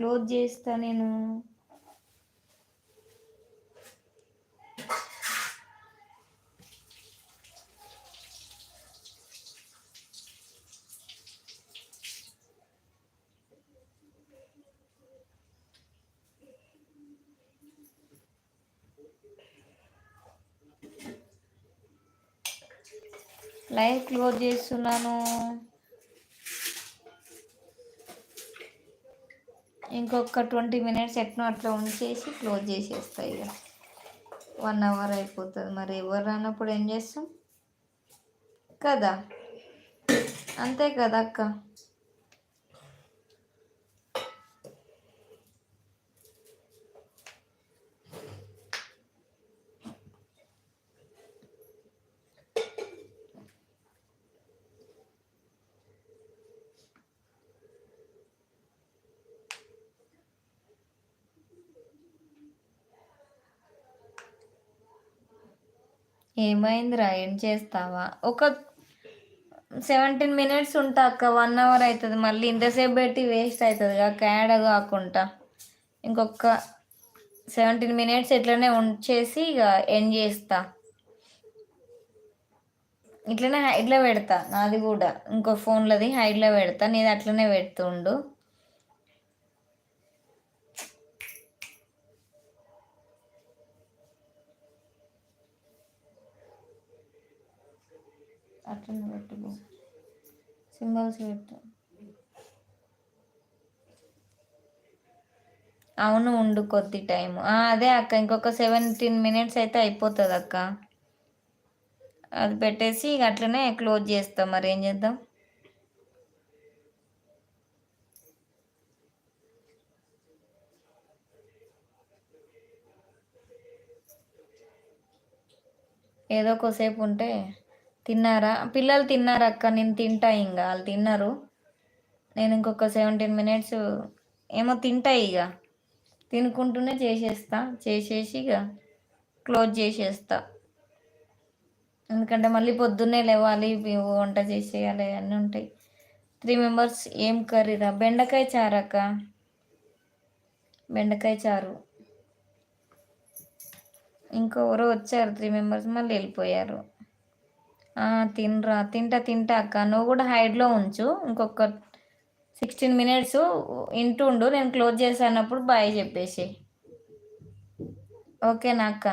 Close చేస్తా నేను. Live close చేస్తున్నాను. ఇంకొక ట్వంటీ మినిట్స్ ఎట్నో అట్లా ఉంచేసి క్లోజ్ చేసేస్తాయి ఇక వన్ అవర్ అయిపోతుంది. మరి ఎవరు రానప్పుడు ఏం చేస్తాం? కదా? అంతే కదా అక్క? ఏమైందిరా? ఏం చేస్తావా? ఒక సెవెంటీన్ మినిట్స్ ఉంటా అక్క. వన్ అవర్ అవుతుంది మళ్ళీ ఇంతసేపు పెట్టి వేస్ట్ అవుతుంది అక్క యాడ్ కాకుండా. ఇంకొక సెవెంటీన్ మినిట్స్ ఎట్లనే ఉంచేసి ఇక ఎండ్ చేస్తా. ఇట్లనే హైడ్లో పెడతా. నాది కూడా. ఇంకో ఫోన్లది హైడ్లో పెడతా. నీది అట్లనే పెడుతుండు. అట్లనే పెట్టు సింబల్స్ పెట్టు. అవును ఉండు కొద్ది టైం అదే అక్క ఇంకొక సెవెంటీన్ మినిట్స్ అయితే అయిపోతుంది అక్క. అది పెట్టేసి అట్లనే క్లోజ్ చేస్తాం. మరి ఏం చేద్దాం? ఏదో ఒకసేపు ఉంటే తిన్నారా? పిల్లలు తిన్నారా అక్క? నేను తింటా ఇంకా వాళ్ళు తిన్నారు. నేను ఇంకొక సెవెంటీన్ మినిట్స్ ఏమో తింటా ఇక తినుకుంటూనే చేసేస్తా. చేసేసి ఇక క్లోజ్ చేసేస్తా. ఎందుకంటే మళ్ళీ పొద్దున్నే లేవాలి వంట చేసేయాలి అన్నీ ఉంటాయి. త్రీ మెంబర్స్ ఏం కర్రీరా బెండకాయ చారు అక్క. బెండకాయ చారు. ఇంకెవరో వచ్చారు త్రీ మెంబర్స్ మళ్ళీ వెళ్ళిపోయారు. తినరా తింటా తింటా అక్క. నువ్వు కూడా హైడ్లో ఉంచు. ఇంకొక సిక్స్టీన్ మినిట్స్ ఇంటుండు. నేను క్లోజ్ చేసానప్పుడు బాయ్ చెప్పేసి. ఓకేనా అక్క?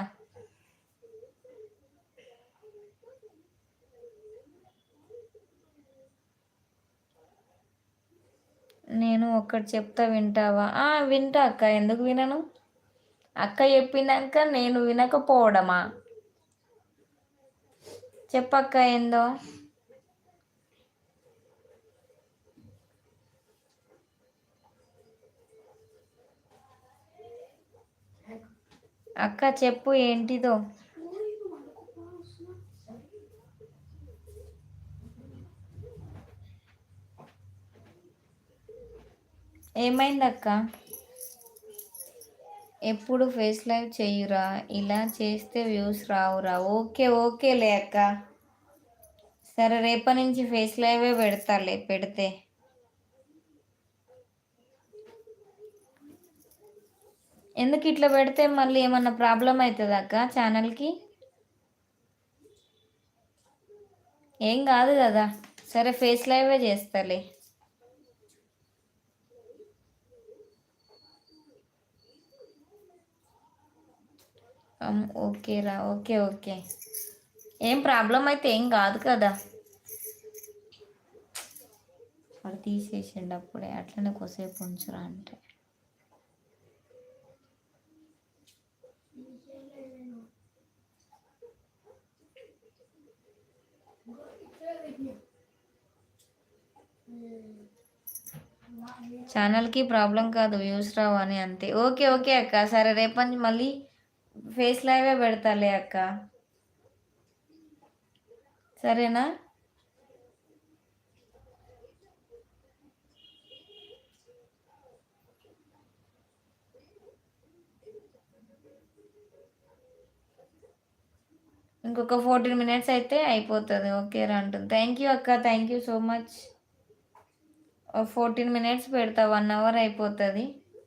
నేను ఒక్కటి చెప్తా వింటావా? వింటా అక్క. ఎందుకు వినను? అక్క చెప్పినాక నేను వినకపోవడమా? చెప్పక్క ఏందో? అక్క చెప్పు ఏంటిదో? ఏమైందక్క? ఎప్పుడు ఫేస్ లైవ్ చేయురా? ఇలా చేస్తే వ్యూస్ రావురా. ఓకే ఓకే లే అక్క. సరే రేపటి నుంచి ఫేస్ లైవే పెడతాలే పెడితే. ఎందుకు ఇట్లా పెడితే మళ్ళీ ఏమన్నా ప్రాబ్లం అవుతుంది అక్క ఛానల్కి? ఏం కాదు కదా. సరే ఫేస్ లైవే చేస్తాలే. ఓకేరా ఓకే ఓకే ఏం ప్రాబ్లం అయితే ఏం కాదు కదా. వాడు తీసేసిండు అప్పుడే అట్లనే కొసేపు ఉంచురా అంటే. ఛానల్కి ప్రాబ్లం కాదు వ్యూస్ రావు అని అంతే. ఓకే ఓకే అక్క సరే రేపటి మళ్ళీ ఫేస్ లైవే పెడతాలే అక్క. సరేనా? ఇంకొక ఫోర్టీన్ మినిట్స్ అయితే అయిపోతుంది. ఓకే అంటుంది థ్యాంక్ యూ అక్క. Thank you so much fourteen minutes పెడతా. వన్ అవర్ అయిపోతుంది.